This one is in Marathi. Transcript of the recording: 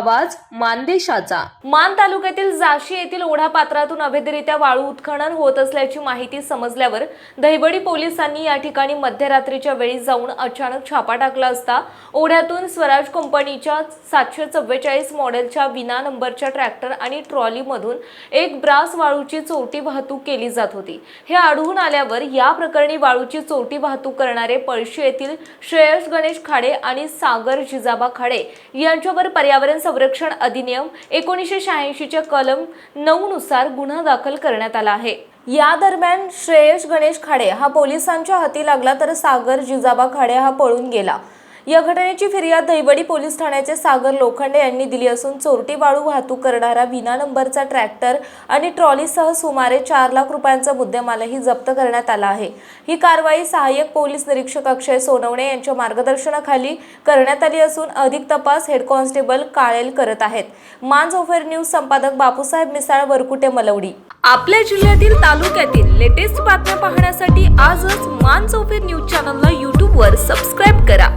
आवाज मानदेशाचा. मान तालुक्यातील जाशी येथील ओढा पात्रातून अवैधरित्या वाळू उत्खनन होत असल्याची माहिती समजल्यावर दहिवडी पोलिसांनी या ठिकाणी मध्यरात्रीच्या वेळी जाऊन अचानक छापा टाकला असता ओढ्यातून स्वराज कंपनीच्या सातशे चव्वेचाळीस मॉडेलच्या विना नंबरच्या ट्रॅक्टर आणि ट्रॉलीमधून एक ब्रास वाळूची चोरटी वाहतूक केली जात होती. हे आढळून आल्यावर या प्रकरणी वाळूची चोरटी वाहतूक करणारे पळशी येथील श्रेयस गणेश खाडे आणि सागर जिजाबा खाडे यांच्यावर पर्यावरण संरक्षण अधिनियम एकोणीसशे शहाऐंशीच्या कलम नऊ नुसार गुन्हा दाखल करण्यात आला आहे. या दरम्यान श्रेयस गणेश खाडे हा पोलिसांच्या हाती लागला तर सागर जिजाबा खाडे हा पळून गेला. या घटनेची फिर्याद दैवडी पोलीस ठाण्याचे सागर लोखंडे यांनी दिली असून चोरटी वाळू वाहतूक करणारा विना नंबरचा ट्रॅक्टर आणि ट्रॉलीसह सुमारे चार लाख रुपयांचा मुद्देमालही जप्त करण्यात आला आहे. ही कारवाई सहाय्यक पोलीस निरीक्षक अक्षय सोनवणे यांच्या मार्गदर्शनाखाली करण्यात आली असून अधिक तपास हेड कॉन्स्टेबल काळेल करत आहेत. मांज ओफेर न्यूज संपादक बापूसाहेब मिसाळ वरकुटे मलवडी. आपल्या जिल्ह्यातील तालुक्यातील लेटेस्ट बातम्या पाहण्यासाठी आजच मान ओफेर न्यूज चॅनलला यूट्यूबवर सबस्क्राईब करा.